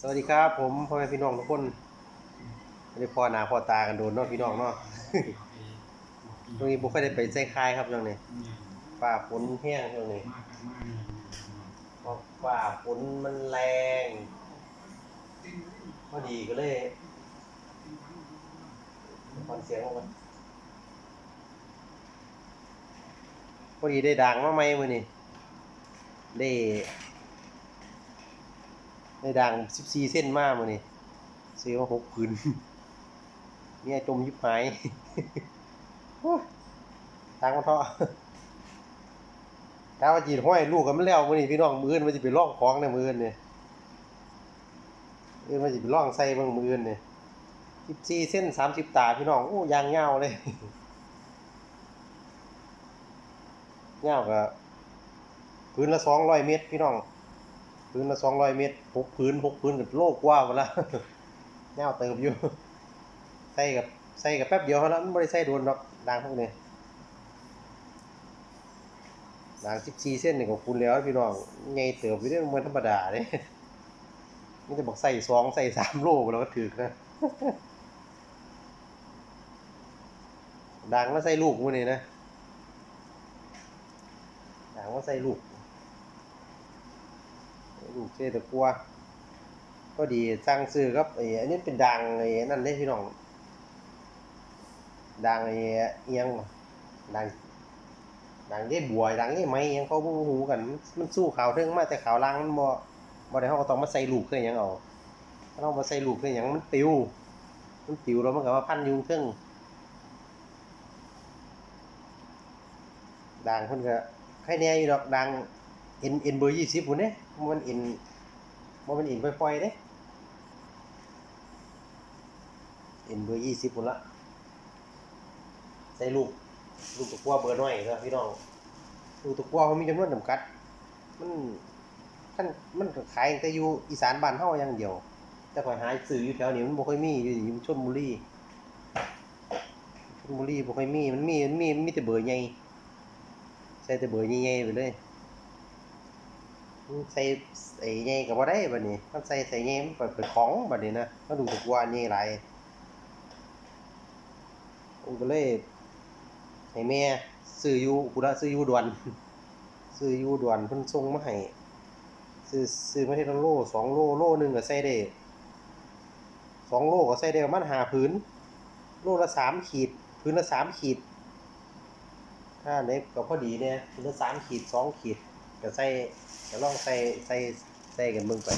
สวัสดีครับผมพ่อแม่พี่น้องทุกคนไม่ได้พ่อหน้าพ่อตากันโดนเนาะพี่น้องเนาะตรงนี้ผมก็ได้ไปใส่คายครับตรงนี้ฝ่าฝนแห้งตรงนี้เพราะฝ่าฝนมันแรงพอดีก็เลยฟังเสียงออกมาพอดีได้ดังมาไหมมือนี่ได้ ได้ดัง14เส้นมากมือนี่ซื้อมาหกพื้นเนี่ยจมยิบหายทางมันเถาะกาว่าจีนห้อยลูกกันมันแล้วมื้อนี้พี่น้องมืออื่นมันสิไปล่องของในมืออื่นนี่เออมันสิไปล่องใส่บิ่งมื้ออื่นนี่14เส้น30ตาพี่น้องโอ้ยางยาเลยยาวก็พื้นละ200เมตรพี่น้อง พื้นละ200เมตรหกพื้นหกพื้นกับโลกว่าหมดละยาวเติบอยู่ ใส่กับใส่กับแป๊บเดียวเท่านั้นมันบ่ได้ใส่โดนดอกด่างพวกนี้ด่าง14เส้นนี่ก็คุณแล้วพี่น้องใหญ่เติบอยู่เด้มันธรรมดาเด้มันจะบอกใส่2ใส่3โลแล้วก็ถึกนะด่างมาใส่ลูกมื้อนี้นะด่างมาใส่ลูก ลูกเส่ตะกัวก็ดีสั่งซื้อครับไอ้อันนี้เป็นด่างไอ้นั่นเด้พี่น้องดังไอ้เอียงดังดังได้บวยดังได้ไหมเอียงเขาบ่ฮู้กัน มันสู้ขาวเทิงมาแต่ขาวล่างมันบ่บ่ได้เฮาก็ต้องมาใส่ลูกเคือยังเอาถ้าเรามาใส่ลูกเคือหยังมันปิวมันปิวแล้วมันก็มาพันยู่เทิงดังเพิ่นก็ใครแน่อยู่ดอกดัง เอ็นเอ็นเบอร์20พุ่นเด้มันเอ็นบ่แมันเอ็นปล่อยๆเด้เอ็นเบอร์20พุ่นละใส่ลูกลูกตะกั่วเบอร์น้อยครับพี่น้องลูกตะกั่วเขามีจำนวนจำกัด มันท่านมันขายแต่อยู่อีสานบ้านเฮาอย่างเดียว แต่ข่อยหาซื้ออยู่แถวนี้มันบ่ค่อยมีอยู่อยู่ชลบุรีชลบุรีบ่ค่อยมีมันมีมันมีมีแต่เบอร์ใหญ่ใส่แต่เบอร์ใหญ่ๆไปเลย มันใส่ไอ้ใหญ่ก็บ่ได้บัดนี้มันใส่ใส่ใหญ่มันเป็นของบัดนี้นะมันดูตะกั่วใหญ่หลายผมก็เลยให้แม่ซื้ออยู่พุระซื้ออยู่ด่วนซื้ออยู่ด่วนเพิ่นส่งมาให้ซื้อซื้อมาทีละโลสองโลโลหนึงก็ใส่ได้สองโลก็ใส่ได้ประมาณห้าผืนโลละสามขีดผืนละสามขีดถ้าเน็บก็พอดีเนี่ยผืนละสามขีดสองขีด ก็ใส่ก็ลองใส่ใส่ใส่กันเบิ่งไป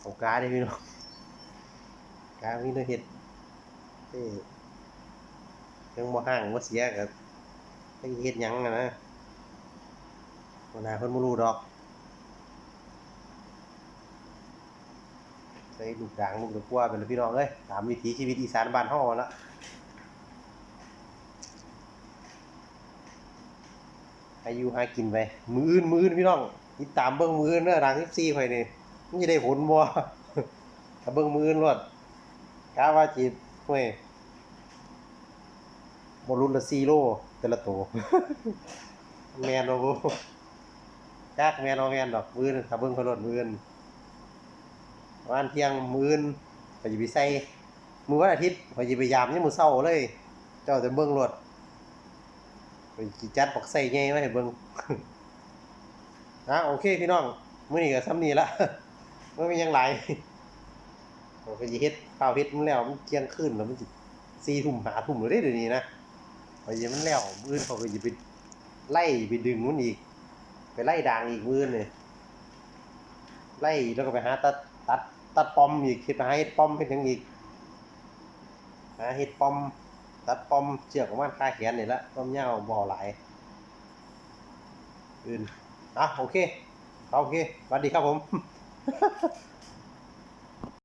เอากาได้พี่น้องกามีเนื้อเฮ็ดเอ้ยังบ่ห่างบ่เสียก็ไปเฮ็ดหยังนะบ่น่าเพิ่นบ่รู้ดอก ใส่ลูกด่างลูกตะกั่วเป็นพี่น้องเอ้ยตามวิถีชีวิตอีสานบ้านเฮานั่นละ ให้อยู่หากินไปมืออื่นมืออื่นพี่น้องติดตามเบิ่งมืออื่นเด้อด่าง14ข่อยนี่มันสิได้ผลบ่ถ้าเบิ่งมืออื่นรอดกะว่าสิเฮ้ยบอลลูนละ4โลแต่ละตัวแมนบ่บ่จักแมนบ่แมนดอกมื้อนึงถ้าเบิ่งเขารถมื้อนึงประมาณเที่ยงมื้อนึงก็สิไปใส่มือวันอาทิตย์ก็สิไปยามยามมื้อเช้าเลย เจ้าแต่เบิ่งรถไปสิจัดบักใส่ใหญ่ไว้ให้เบิ่งอะโอเคพี่น้องมื้อนี้ก็ซ้ำนี้ละบ่มียังหลายผมก็สิเฮ็ดข้าวเฮ็ดมันแล้วมันเที่ยงคืนแล้วมันสิสี่ทุ่มหาทุ่มเลยเด้เดี๋ยวนี้นะพอเย็นมันแล้วมื้ออนเขาก็จะไปไล่ไปดึงมันอีก ไปไล่ด่างอีกมื้ออนเลยไล่แล้วก็ไปหาตัดตัดตัดปอมอีกคิดไปหาเฮ็ดปอมเป็นยังอีกหาเฮ็ดปอม ตัดปอมเชือกของมันคาแขนนี่ละปอมเน่าบ่อหลายอื่นอะโอเค โอเคสวัสดีครับผม